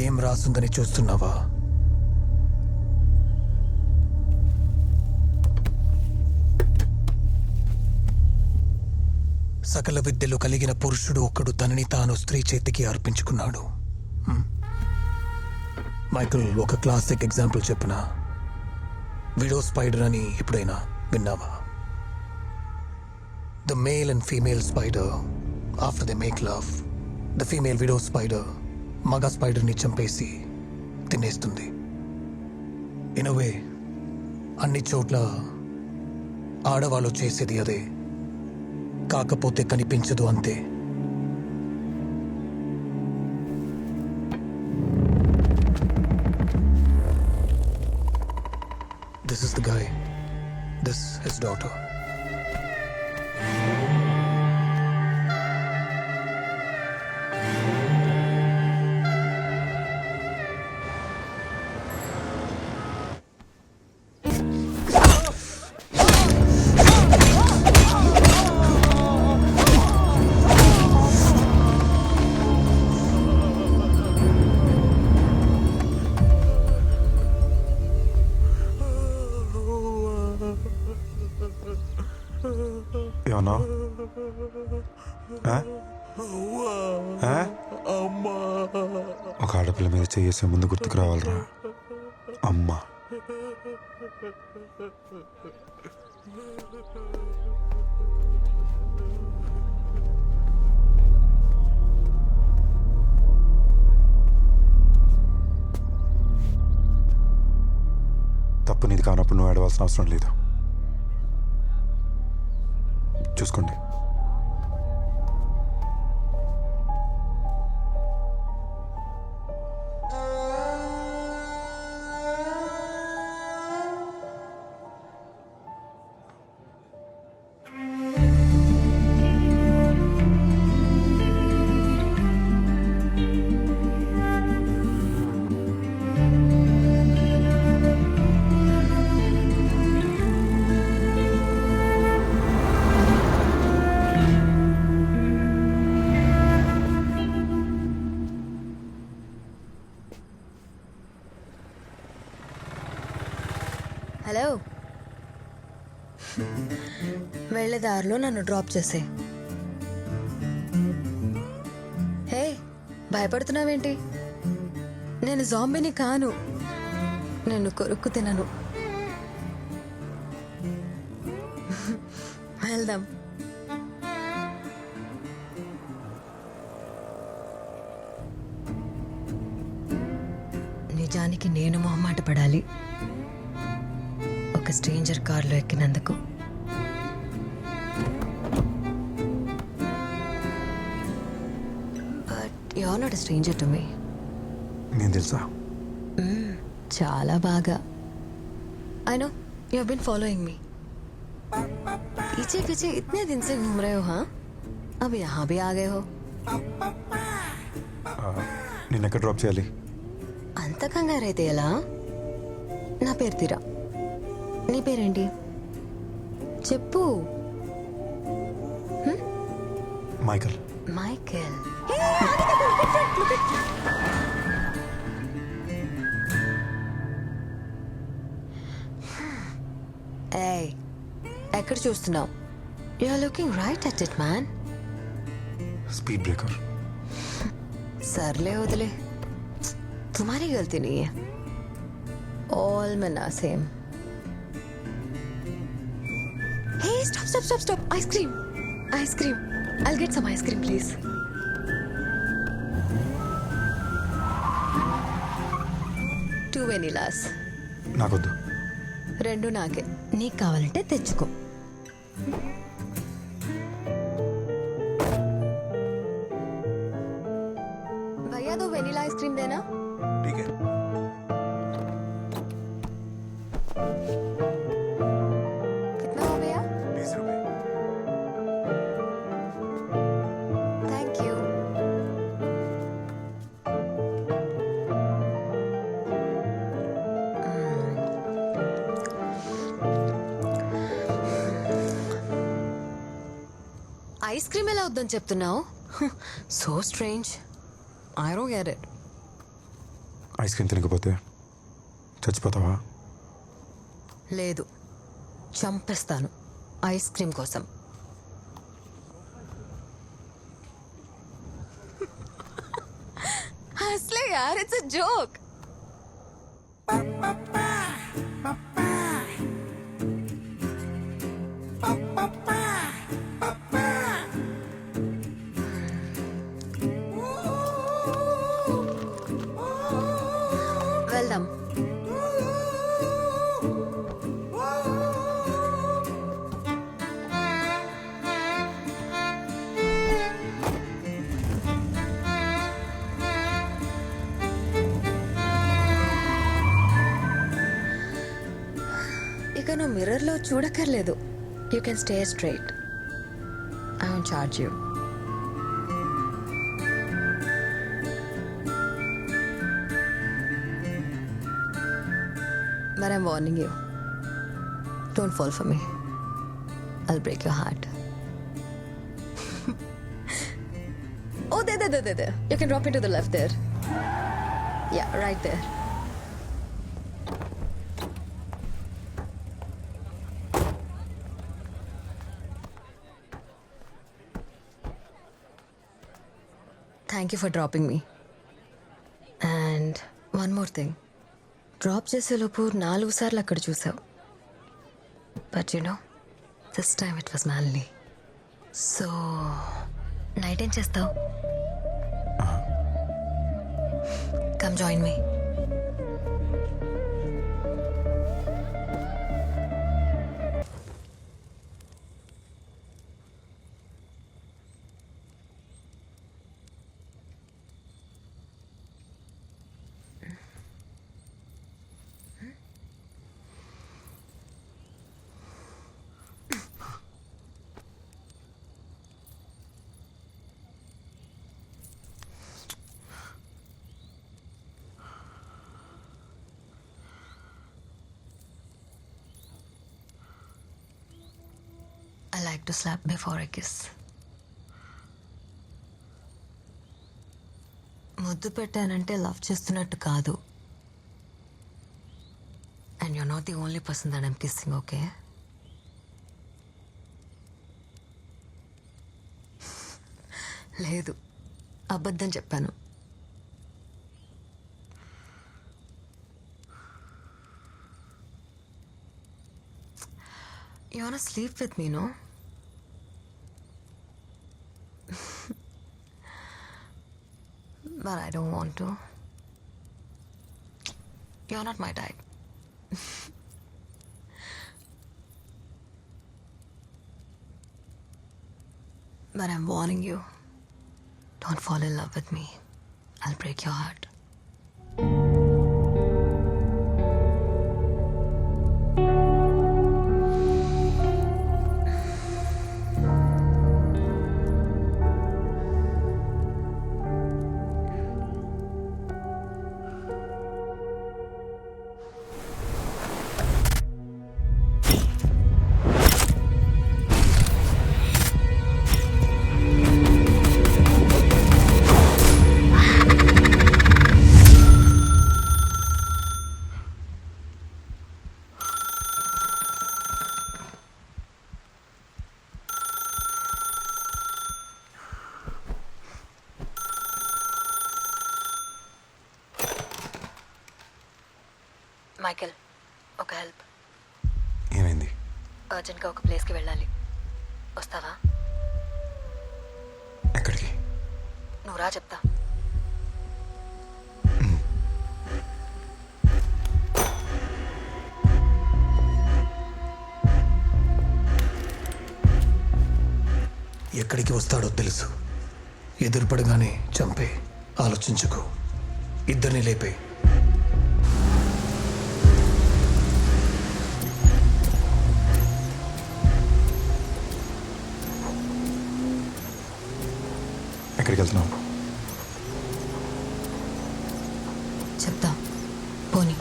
ఏం రాసుందని చూస్తున్నావా? సకల విద్యలు కలిగిన పురుషుడు ఒకడు తనని తాను స్త్రీ చేతికి అర్పించుకున్నాడు. మైకిల్ ఒక క్లాసిక్ ఎగ్జాంపుల్ చెప్పిన? విడో స్పైడర్ అని ఎప్పుడైనా విన్నావా? The male and female spider after the make love. The female widow spider మగ స్పైడర్ని చంపేసి తినేస్తుంది. ఇనోవే అన్ని చోట్ల ఆడవాళ్ళు చేసేది అదే. కాకపోతే కనిపించదు అంతే. This is the guy this his daughter ఒక ఆడపిల్ల మీద చేసే ముందు గుర్తుకు రావాలరా. అమ్మ. తప్పు నీది కానప్పుడు నువ్వు ఏడవలసిన అవసరం లేదు. చూసుకోండి. హలో. వెళ్ళే దారిలో నన్ను డ్రాప్ చేసే. హే భయపడుతున్నావేంటి? నేను జాంబీని కాను. నేను కొరుక్కు తినను. వెళ్దాం. నిజానికి నేను మొహమాట పడాలి. ఒక స్ట్రేంజర్ కార్లో ఎక్కినందుకు but you not stranger to me నేను తెలుసా చాలా బాగా I know you have been following me पीछे पीछे इतने दिन से घूम रहे हो हाँ अब यहाँ भी आ गए हो నేను ఎక్కడ డ్రాప్ చేయాలి అంత కంగారైతే ఎలా నా పేరు తీరా నీ పేరేంటి? చెప్పు. మైకల్. మైకెల్. ఏయ్ ఎక్కడ చూస్తున్నావు? You are looking right at it man speed breaker. సర్లే వదిలే. తుమారీ గల్తీ నీ all men same please stop stop stop stop ice cream ice cream I get some ice cream please two vanillas నాకొద్దు. రెండు నాకే. నీకు కావాలంటే తెచ్చుకో. ఐస్ క్రీమ్ ఎలా వద్దని చెప్తున్నావు? So strange. I don't get it. Ice cream తినకపోతే చచ్చిపోతావా? లేదు. చంపేస్తాను ఐస్ క్రీమ్ కోసం. అసలే యార్ ఇట్స్ జోక్. ఇక మిర్రర్లో చూడక్కర్లేదు you can stay straight I won charge you But I'm warning you. Don't fall for me. I'll break your heart. oh, there, there, there, there, there. You can drop into the left there. Yeah, right there. Thank you for dropping me. And one more thing. Drop చేసేలోపు నాలుగు సార్లు అక్కడ చూసావు. But you know this time it was manly so night ఏం చేస్తావు? Come join me to slap before a kiss. Kiss ముద్దు పెట్టానంటే love చేస్తున్నట్టు కాదు. And you not the only person that I'm kissing okay లేదు. అబద్ధం చెప్పాను. You wanna sleep with me no but I don't want to. You're not my type. but I'm warning you. Don't fall in love with me. I'll break your heart. ఒక help ఏమైంది? అర్జెంట్గా ఒక ప్లేస్కి వెళ్ళాలి. వస్తావా? ఎక్కడికి? నువ్వు రా చెప్తా. ఎక్కడికి వస్తాడో తెలుసు. ఎదురుపడగానే చంపే. ఆలోచించుకో. ఇద్దరిని లేపే. ఎక్కడికి వెళ్తున్నావు చెప్తా పోనీ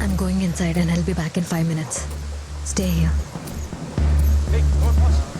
I'm going inside and I'll be back in five minutes. Stay here. Hey, go fast.